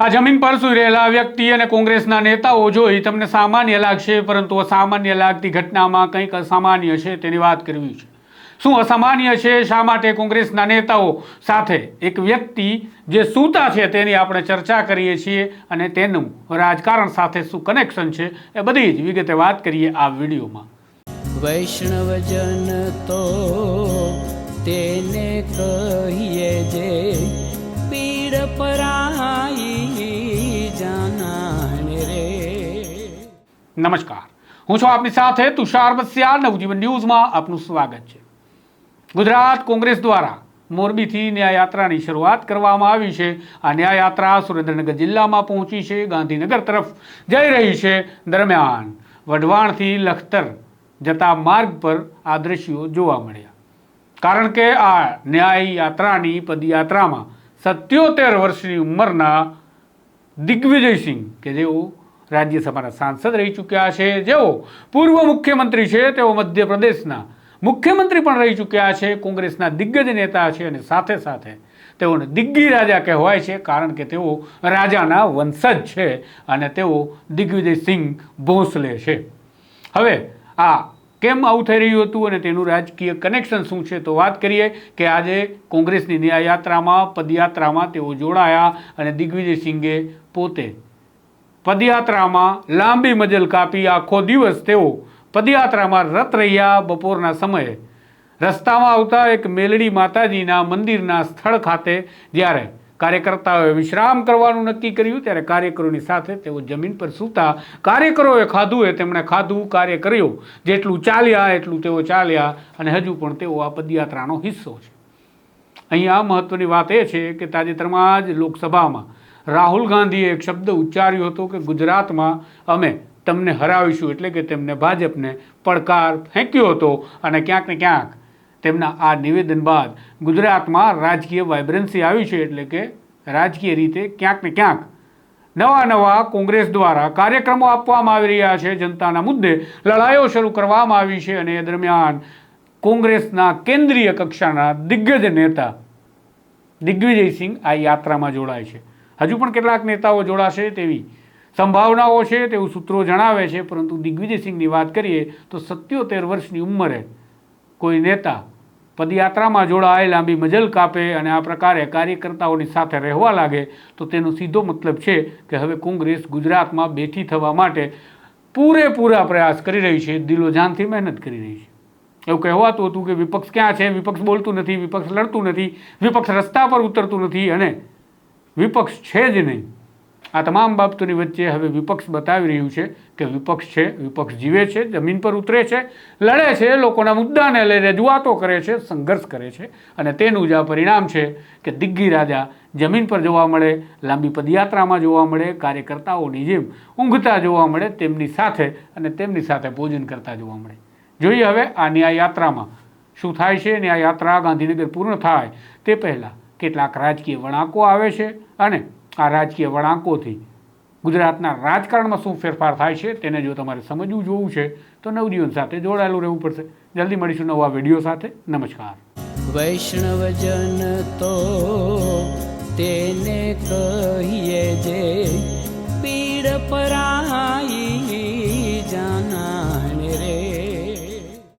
આ જમીન પર સુઈ રહેલા વ્યક્તિ અને કોંગ્રેસના નેતાઓ જોઈ તમને સામાન્ય લાગશે, પરંતુ અસામાન્ય લાગતી ઘટનામાં કંઈક અસામાન્ય છે તેની વાત કરવી છે. શું અસામાન્ય છે? શા માટે કોંગ્રેસના નેતાઓ સાથે એક વ્યક્તિ જે સૂતા છે તેની આપણે ચર્ચા કરીએ છીએ અને તેનું રાજકારણ સાથે શું કનેક્શન છે એ બધી જ વિગતે વાત કરીએ આ વિડીયોમાં. વૈષ્ણવજન તો તેને કહીએ જે પીડ પરાઈ નમસ્કાર. હું છું આપની સાથે તુષાર બસિયા નવજીવન ન્યૂઝમાં આપનું સ્વાગત છે. ગુજરાત કોંગ્રેસ દ્વારા મોરબીથી ન્યાયયાત્રાની શરૂઆત કરવામાં આવી છે. આ ન્યાયયાત્રા સુરેન્દ્રનગર જિલ્લામાં પહોંચી છે. ગાંધીનગર તરફ જઈ રહી છે. દરમિયાન વઢવાણથી લખતર જતા માર્ગ પર આ દ્રશ્યો જોવા મળ્યા. કારણ કે આ ન્યાય યાત્રાની પદયાત્રામાં સત્યોતેર વર્ષની ઉંમરના દિગ્વિજયસિંહ કે જેઓ રાજ્યસભાના સાંસદ રહી ચૂક્યા છે. જેઓ પૂર્વ મુખ્યમંત્રી છે, તેઓ મધ્યપ્રદેશના મુખ્યમંત્રી પણ રહી ચૂક્યા છે, કોંગ્રેસના દિગ્ગજ નેતા છે અને સાથે સાથે તેઓને દિગ્ગી રાજા કહેવાય છે, કારણ કે તેઓ રાજાના વંશજ છે અને તેઓ દિગ્વિજયસિંહ ભોંસલે છે. હવે આ કેમ આવું થઈ રહ્યું હતું અને તેનું રાજકીય કનેક્શન શું છે તો વાત કરીએ કે આજે કોંગ્રેસની ન્યાયયાત્રામાં, પદયાત્રામાં તેઓ જોડાયા અને દિગ્વિજયસિંહે પોતે પદયાત્રામાં લાંબી મજલ કાપી આખો દિવસ તેઓ પદયાત્રામાં રત રહ્યા બપોરના સમયે. રસ્તામાં આવતા એક મેલડી માતાજીના મંદિરના સ્થળ ખાતે જ્યારે કાર્યકર્તાઓએ વિશ્રામ કરવાનું નક્કી કર્યું, ત્યારે કાર્યકરોની સાથે તેઓ જમીન પર સૂતા. કાર્યકરોએ ખાધું એ તેમણે ખાધું, કાર્ય કર્યું. જેટલું ચાલ્યા એટલું તેઓ ચાલ્યા અને હજુ પણ તેઓ આ પદયાત્રાનો હિસ્સો છે. અહીંયા મહત્વની વાત એ છે કે તાજેતરમાં જ લોકસભામાં રાહુલ ગાંધીએ એક શબ્દ ઉચ્ચાર્યો હતો કે ગુજરાતમાં અમે તમને હરાવીશું એટલે કે તેમને ભાજપને પડકાર ફેંક્યો હતો અને ક્યાંક ને ક્યાંક તેમના આ નિવેદન બાદ ગુજરાતમાં રાજકીય વાઇબ્રન્સી આવી છે એટલે કે રાજકીય રીતે ક્યાંક ને ક્યાંક નવા નવા કોંગ્રેસ દ્વારા કાર્યક્રમો આપવામાં આવી રહ્યા છે. જનતાના મુદ્દે લડાઈઓ શરૂ કરવામાં આવી છે અને એ દરમિયાન કોંગ્રેસના કેન્દ્રીય કક્ષાના દિગ્ગજ નેતા દિગ્વિજયસિંહ આ યાત્રામાં જોડાય છે. હજુ પણ કેટલાક નેતાઓ જોડાશે તેવી સંભાવનાઓ છે તેવું સૂત્રો જણાવે છે, પરંતુ દિગ્વિજયસિંહની વાત કરીએ તો સત્યોતેર વર્ષની ઉંમરે કોઈ નેતા પદયાત્રામાં જોડાય, લાંબી મજલ કાપે અને આ પ્રકારે કાર્યકર્તાઓની સાથે રહેવા લાગે, તો તેનો સીધો મતલબ છે કે હવે કોંગ્રેસ ગુજરાતમાં બેઠી થવા માટે પૂરેપૂરા પ્રયાસ કરી રહી છે દિલોજાનથી મહેનત કરી રહી છે. એવું કહેવાતું હતું કે વિપક્ષ ક્યાં છે, વિપક્ષ બોલતું નથી, વિપક્ષ લડતું નથી, વિપક્ષ રસ્તા પર ઉતરતું નથી અને વિપક્ષ છે જ નહીં. આ તમામ બાબતોની વચ્ચે હવે વિપક્ષ બતાવી રહ્યું છે કે વિપક્ષ છે, વિપક્ષ જીવે છે, જમીન પર ઉતરે છે, લડે છે, લોકોના મુદ્દાને લઈ રજૂઆતો કરે છે, સંઘર્ષ કરે છે અને તેનું જ આ પરિણામ છે કે દિગ્ગી રાજા જમીન પર જોવા મળે, લાંબી પદયાત્રામાં જોવા મળે, કાર્યકર્તાઓની જેમ ઊંઘતા જોવા મળે, તેમની સાથે અને તેમની સાથે ભોજન કરતા જોવા મળે. જોઈએ હવે આ ન્યાય યાત્રામાં શું થાય છે? ન્યાય યાત્રા ગાંધીનગર પૂર્ણ થાય તે પહેલાં કેટલાક રાજકીય વળાંકો આવે છે અને આ રાજકીય વળાંકોથી ગુજરાતના રાજકારણમાં શું ફેરફાર થાય છે તેને જો તમારે સમજવું જોવું છે, તો નવજીવન સાથે જોડાયેલું રહેવું પડશે. જલ્દી મળીશું નવા વીડિયો સાથે. નમસ્કાર. વૈષ્ણવજન તો તેને કહીએ જે